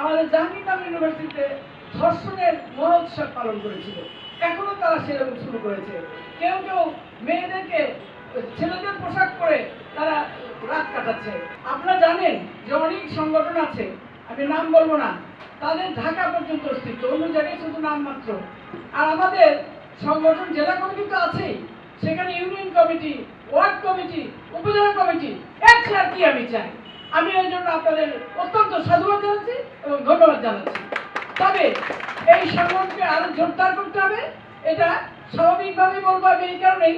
আমাদের জাহাঙ্গীরনগর ইউনিভার্সিটিতে ধর্ষণের মহোৎসব পালন করেছিল। এখনও তারা সেরকম শুরু করেছে। কেউ কেউ মেয়েদেরকে, ছেলেদের পোশাক পরে তারা রাত কাটাচ্ছে। আপনারা জানেন যে অনেক সংগঠন আছে, আমি নাম বলব না, তাদের ঢাকা পর্যন্ত অস্তিত্ব, অন্য জায়গায় শুধু নাম মাত্র। আর আমাদের সংগঠন জেলা কমিটি তো আছেই, সেখানে union committee, ward committee, upazila committee, এক কি আমি চাই? আমি এই জন্য আপনাদের অত্যন্ত সাধুবাদ জানাচ্ছি এবং ধন্যবাদ জানাচ্ছি। তবে এই সংগঠনকে আরও জোরদার করতে হবে, এটা স্বাভাবিকভাবেই বলব আমি এই কারণেই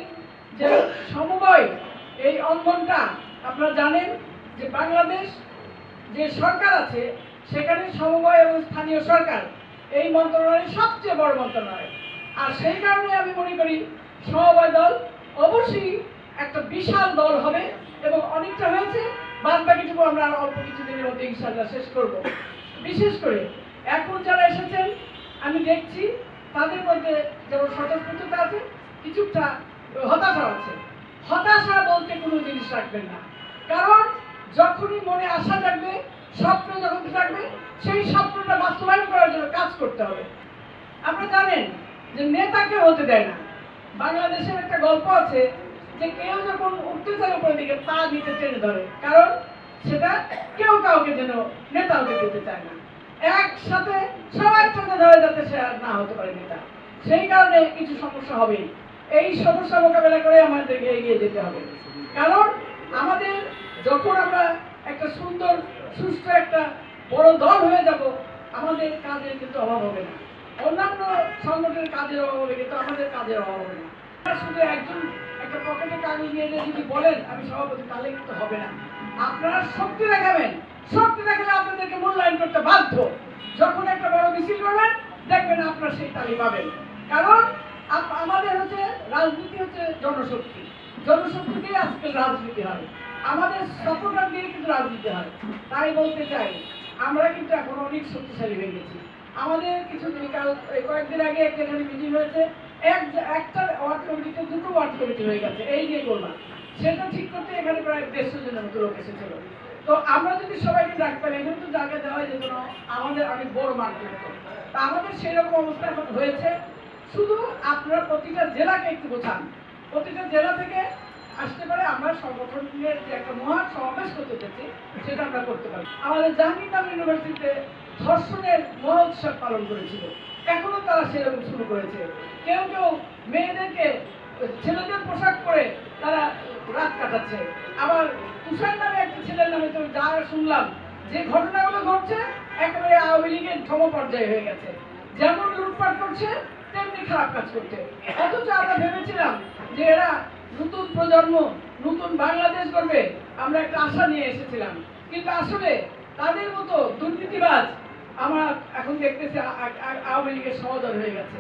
যে সমবায়, এই অঙ্গনটা আপনারা জানেন যে বাংলাদেশ যে সরকার আছে, সেখানে সমবায় এবং স্থানীয় সরকার, এই মন্ত্রণালয়ের সবচেয়ে বড় মন্ত্রণালয়। আর সেই কারণে আমি মনে করি সমবায় দল অবশ্যই একটা বিশাল দল হবে এবং অনেকটা হয়েছে বাদ বাকিটুকু আমরা আর অল্প কিছুদিনের মধ্যে ইনশাল্লাহ শেষ করব। বিশেষ করে এখন যারা এসেছেন, আমি দেখছি তাদের মধ্যে যেমন স্বতঃস্ফূর্ততা আছে, কিছুটা হতাশা আছে। হতাশা বলতে কোনো জিনিস রাখবেন না। কারণ যখনই মনে আশা থাকবে স্বপ্ন যখন থাকবে সেই স্বপ্নটা বাস্তবায়ন করার জন্য কাজ করতে হবে। আপনারা জানেন যে নেতাকে হতে দেয় না। বাংলাদেশের একটা গল্প আছে যে কেউ যখন উঠতে চায় উপরের দিকে, পা নিতে টেনে ধরে। কারণ সেটা কেউ কাউকে যেন নেতা হতে দিতে চায় না। একসাথে সবাই টেনে ধরে যাতে সে আর না হতে পারে নেতা। সেই কারণে কিছু সমস্যা হবেই। এই সমস্যা মোকাবেলা করে আমাদেরকে এগিয়ে যেতে হবে। কারণ আমাদের যখন আমরা একটা সুন্দর সুস্থ একটা বড় দল হয়ে যাব, আমাদের কাজের কিন্তু অভাব হবে না। অন্যান্য সংগঠনের কাজের অভাব হবে, কিন্তু আমাদের কাজের অভাব হবে না। শুধু একজন একটা পকেটে কাগজ নিয়ে যদি বলেন, আমি সভাপতি, তাহলে কিন্তু হবে না। আপনারা শক্তি দেখাবেন। শক্তি দেখালে আপনাদেরকে মূল্যায়ন করতে বাধ্য। যখন একটা বড় মিছিল করবেন, দেখবেন আপনারা সেই তালি পাবেন। কারণ আমাদের হচ্ছে রাজনীতি হচ্ছে জনশক্তি। জনশক্তি দিয়ে আজকাল রাজনীতি হয়। আমাদের সাপোর্টার দিয়ে কিন্তু রাজনীতি হয়। তাই বলতে চাই, আমরা কিন্তু এখন অনেক শক্তিশালী হয়ে গেছি। আমাদের কিছু কাল কয়েকদিন আগে একটা এখানে মিটিং হয়েছে। এক একটা কমিটিতে দুটো ওয়ার্ড কমিটি হয়ে গেছে, এই নিয়ে সেটা ঠিক করতে এখানে প্রায় দেড়শো জনের মতো লোক তো আমরা যদি সবাইকে ডাকতাম তো দেওয়া আমাদের অনেক বড় মার্কেট তা। আমাদের সেরকম অবস্থা হয়েছে। শুধু আপনারা প্রতিটা জেলাকে একটু বোঝান। প্রতিটা জেলা থেকে আসতে পারে আমরা সংগঠনের যে একটা মহান সমাবেশ করতে চাচ্ছি সেটা আমরা করতে পারি। আমাদের জাহাঙ্গীরনগর ইউনিভার্সিটিতে ধর্ষণের মহোৎসব পালন করেছিল। এখনও তারা সেরকম শুরু করেছে। কেউ কেউ মেয়েদেরকে, ছেলেদের পোশাক পরে তারা রাত কাটাচ্ছে। আবার তুষার নামে একটা ছেলের নামে তো যা শুনলাম, যে ঘটনাগুলো ঘটছে, একেবারে আওয়ামী লীগের সম পর্যায়ে হয়ে গেছে। যেমন লুটপাট করছে, তেমনি খারাপ কাজ করছে। অথচ আমরা ভেবেছিলাম যে এরা নতুন প্রজন্ম, নতুন বাংলাদেশ করবে আমরা একটা আশা নিয়ে এসেছিলাম। কিন্তু আসলে তাদের মতো দুর্নীতিবাজ আমরা এখন দেখতেছি আওয়ামী লীগের সহদর হয়ে গেছে।